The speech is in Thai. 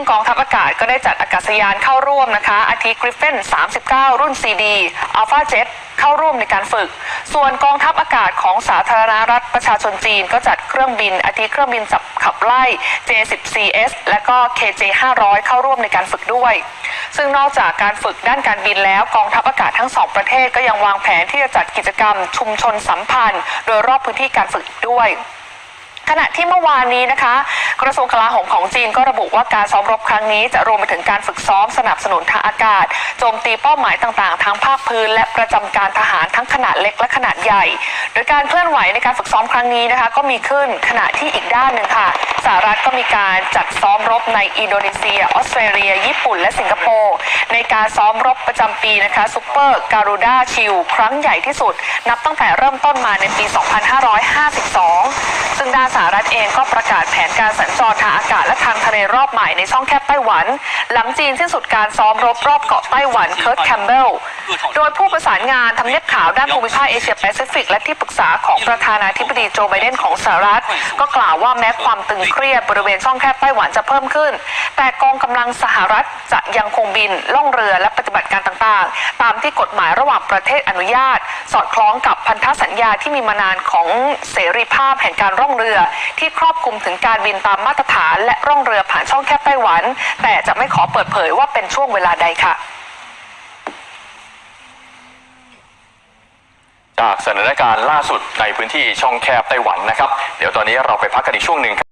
งกองทัพอากาศก็ได้จัดอากาศยานเข้าร่วมนะคะ อาทิกริฟเฟน39 รุ่น CD Alpha Jet เข้าร่วมในการฝึก ส่วนกองทัพอากาศของสาธารณรัฐประชาชนจีน ก็จัดเครื่องบินอาทิเครื่องบินจับขับไล่ J10CS และก็ KJ 500 เข้าร่วมในการฝึกด้วย ซึ่งนอกจากการฝึกด้านการบินแล้วกองทัพอากาศทั้งสองประเทศก็ยังวางแผนที่จะจัดกิจกรรมชุมชนสัมพันธ์ โดยรอบพื้นที่การฝึกด้วย ขณะที่เมื่อวานนี้นะคะ กระทรวงกลาโหมของจีนก็ระบุว่าการซ้อมรบครั้งนี้จะรวมไปถึงการฝึกซ้อมสนับสนุนทางอากาศโจมตีเป้าหมายต่างๆ ทั้งภาคพื้น และประจำการทหารทั้งขนาดเล็กและขนาดใหญ่ โดยการเคลื่อนไหวในการฝึกซ้อมครั้งนี้นะคะ ก็มีขึ้นขณะที่อีกด้านหนึ่งค่ะสหรัฐก็มีการจัดซ้อมรบในอินโดนีเซีย ออสเตรเลีย ญี่ปุ่น และสิงคโปร์ในการซ้อมรบประจำปีนะคะซูเปอร์การูด้าชิลครั้งใหญ่ที่สุด นับตั้งแต่เริ่มต้นมาในปี 2552 ด้านสหรัฐเองก็ประกาศแผนการสัญจรทางอากาศและทางทะเลรอบใหม่ในช่องแคบไต้หวัน หลังจีนสิ้นสุดการซ้อมรบรอบเกาะไต้หวันเคิร์ตแคมเบลโดยผู้ประสานงานทำเนียบขาวด้านภูมิภาคเอเชียแปซิฟิก และที่ปรึกษาของประธานาธิบดีโจไบเดนของสหรัฐ ก็กล่าวว่าแม้ความตึงเครียดบริเวณช่องแคบไต้หวันจะเพิ่มขึ้น แต่กองกำลังสหรัฐจะยังคงบินล่องเรือและปฏิบัติการต่างๆ ตามที่กฎหมายระหว่างประเทศอนุญาต สอดคล้องกับพันธสัญญาที่มีมานานของเสรีภาพแห่งการร่องเรือ ที่ครอบคลุมถึงการบินตามมาตรฐาน และร่องเรือผ่านช่องแคบไต้หวัน แต่จะไม่ขอเปิดเผยว่าเป็นช่วงเวลาใดค่ะ จากสถานการณ์ล่าสุดในพื้นที่ช่องแคบไต้หวันนะครับ เดี๋ยวตอนนี้เราไปพักกันอีกช่วงหนึ่งครับ